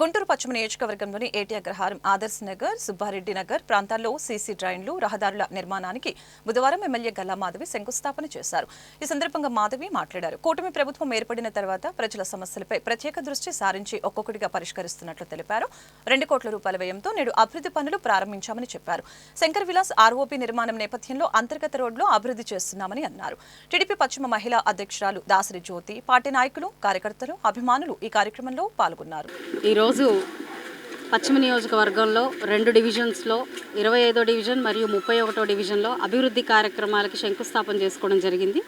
గుంటూరు పశ్చిమ నియోజకవర్గంలోని ఏటీ అగ్రహారం ఆదర్శ్ నగర్ సుబ్బారెడ్డి నగర్ ప్రాంతాల్లో సీసీ డ్రైన్లు రహదారుల నిర్మాణానికి బుధవారం ఎమ్మెల్యే గల్లా మాధవి శంకుస్థాపన చేశారు. ఈ సందర్భంగా మాధవి మాట్లాడారు. కూటమి ప్రభుత్వం ఏర్పడిన తర్వాత ప్రజల సమస్యలపై ప్రత్యేక దృష్టి సారించి ఒక్కొక్కటిగా పరిష్కరిస్తున్నట్లు తెలిపారు. రెండు కోట్ల రూపాయల వ్యయంతో నేడు అభివృద్ధి పనులు ప్రారంభించామని చెప్పారు. శంకర్ విలాస్ ఆర్ఓపీ నిర్మాణం నేపథ్యంలో అంతర్గత రోడ్లు అభివృద్ధి చేస్తున్నామని అన్నారు. టీడీపీ పశ్చిమ మహిళా అధ్యక్షురాలు దాసరి జ్యోతి పార్టీ నాయకులు కార్యకర్తలు అభిమానులు ఈ కార్యక్రమంలో పాల్గొన్నారు. ఈరోజు పశ్చిమ నియోజకవర్గంలో రెండు డివిజన్స్లో ఇరవై ఐదో డివిజన్ మరియు ముప్పై ఒకటో డివిజన్లో అభివృద్ధి కార్యక్రమాలకి శంకుస్థాపన చేసుకోవడం జరిగింది.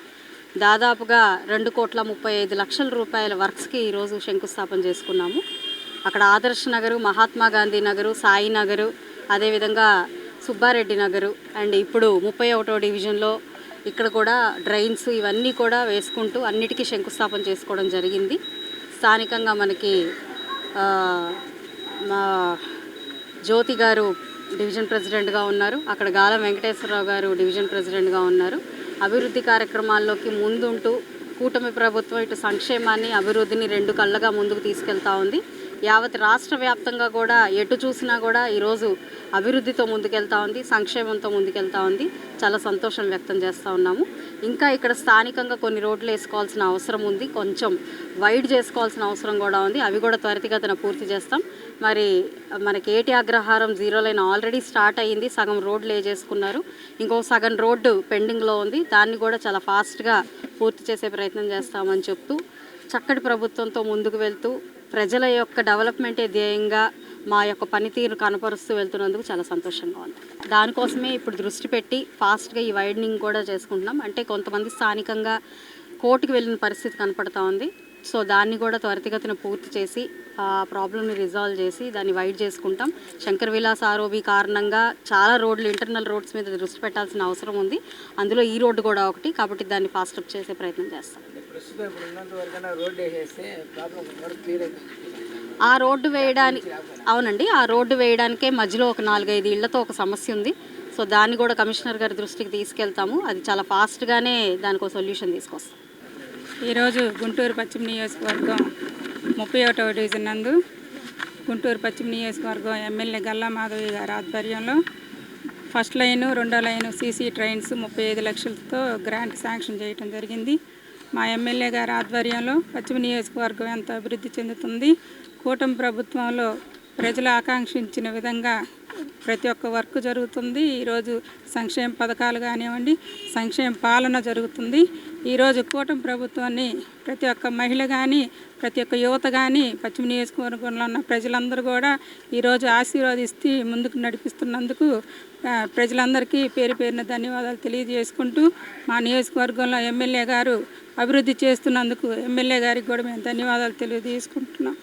దాదాపుగా రెండు కోట్ల ముప్పై ఐదు లక్షల రూపాయల వర్క్స్కి ఈరోజు శంకుస్థాపన చేసుకున్నాము. అక్కడ ఆదర్శ్ నగరు మహాత్మా గాంధీ నగరు సాయి నగరు అదేవిధంగా సుబ్బారెడ్డి నగరు అండ్ ఇప్పుడు ముప్పై ఒకటో డివిజన్లో ఇక్కడ కూడా డ్రైన్స్ ఇవన్నీ కూడా వేసుకుంటూ అన్నిటికీ శంకుస్థాపన చేసుకోవడం జరిగింది. స్థానికంగా మనకి మా జ్యోతి గారు డివిజన్ ప్రెసిడెంట్గా ఉన్నారు. అక్కడ గాల వెంకటేశ్వరరావు గారు డివిజన్ ప్రెసిడెంట్గా ఉన్నారు. అభివృద్ధి కార్యక్రమాల్లోకి ముందుంటూ కూటమి ప్రభుత్వం ఇటు సంక్షేమాన్ని అభివృద్ధిని రెండు కళ్ళగా ముందుకు తీసుకెళ్తా ఉంది. యావత్ రాష్ట్ర వ్యాప్తంగా కూడా ఎటు చూసినా కూడా ఈరోజు అభివృద్ధితో ముందుకెళ్తా ఉంది సంక్షేమంతో ముందుకెళ్తా ఉంది. చాలా సంతోషం వ్యక్తం చేస్తూ ఉన్నాము. ఇంకా ఇక్కడ స్థానికంగా కొన్ని రోడ్లు వేసుకోవాల్సిన అవసరం ఉంది. కొంచెం వైడ్ చేసుకోవాల్సిన అవసరం కూడా ఉంది. అవి కూడా త్వరితగతిన పూర్తి చేస్తాం. మరి మనకి Eti Agraharam zero line already start అయ్యింది. సగం రోడ్లు ఏ చేసుకున్నారు. ఇంకో సగం రోడ్డు పెండింగ్లో ఉంది. దాన్ని కూడా చాలా ఫాస్ట్గా పూర్తి చేసే ప్రయత్నం చేస్తామని చెప్తూ చక్కటి ప్రభుత్వంతో ముందుకు వెళ్తూ ప్రజల యొక్క డెవలప్మెంటే ధ్యేయంగా మా యొక్క పనితీరు కనపరుస్తూ వెళ్తున్నందుకు చాలా సంతోషంగా ఉంది. దానికోసమే ఇప్పుడు దృష్టి పెట్టి ఫాస్ట్గా ఈ వైడనింగ్ కూడా చేసుకుంటున్నాం. అంటే కొంతమంది స్థానికంగా కోర్టుకు వెళ్ళిన పరిస్థితి కనపడతా ఉంది. సో దాన్ని కూడా త్వరితగతిన పూర్తి చేసి ఆ ప్రాబ్లమ్ని రిజాల్వ్ చేసి దాన్ని వైడ్ చేసుకుంటాం. శంకర్ విలాస్ ఆర్ఓబి కారణంగా చాలా రోడ్లు ఇంటర్నల్ రోడ్స్ మీద దృష్టి పెట్టాల్సిన అవసరం ఉంది. అందులో ఈ రోడ్డు కూడా ఒకటి. కాబట్టి దాన్ని ఫాస్ట్ అప్ చేసే ప్రయత్నం చేస్తాం. ఆ రోడ్డు వేయడానికి అవునండి. ఆ రోడ్డు వేయడానికే మధ్యలో ఒక నాలుగైదు ఇళ్ళతో ఒక సమస్య ఉంది. సో దాన్ని కూడా కమిషనర్ గారి దృష్టికి తీసుకెళ్తాము. అది చాలా ఫాస్ట్గానే దానికి ఒక సొల్యూషన్ తీసుకొస్తాం. ఈరోజు గుంటూరు పశ్చిమ నియోజకవర్గం ముప్పై ఒకటవ డివిజన్ నందు గుంటూరు పశ్చిమ నియోజకవర్గం ఎమ్మెల్యే గల్లా మాధవి గారి ఆధ్వర్యంలో ఫస్ట్ లైను రెండో లైను సీసీ ట్రైన్స్ ముప్పై ఐదు లక్షలతో గ్రాంట్ శాంక్షన్ చేయడం జరిగింది. మా ఎమ్మెల్యే గారి ఆధ్వర్యంలో పశ్చిమ నియోజకవర్గం ఎంత అభివృద్ధి చెందుతుంది. కూటమి ప్రభుత్వంలో ప్రజలు ఆకాంక్షించిన విధంగా ప్రతి ఒక్క వర్క్ జరుగుతుంది. ఈరోజు సంక్షేమ పథకాలు కానివ్వండి సంక్షేమ పాలన జరుగుతుంది. ఈరోజు కూటమి ప్రభుత్వాన్ని ప్రతి ఒక్క మహిళ కానీ ప్రతి ఒక్క యువత కానీ పశ్చిమ నియోజకవర్గంలో ఉన్న ప్రజలందరూ కూడా ఈరోజు ఆశీర్వాదిస్తూ ముందుకు నడిపిస్తున్నందుకు ప్రజలందరికీ పేరు పేరున ధన్యవాదాలు తెలియజేసుకుంటూ మా నియోజకవర్గంలో ఎమ్మెల్యే గారు అభివృద్ధి చేస్తున్నందుకు ఎమ్మెల్యే గారికి కూడా మేము ధన్యవాదాలు తెలియజేసుకుంటున్నాం.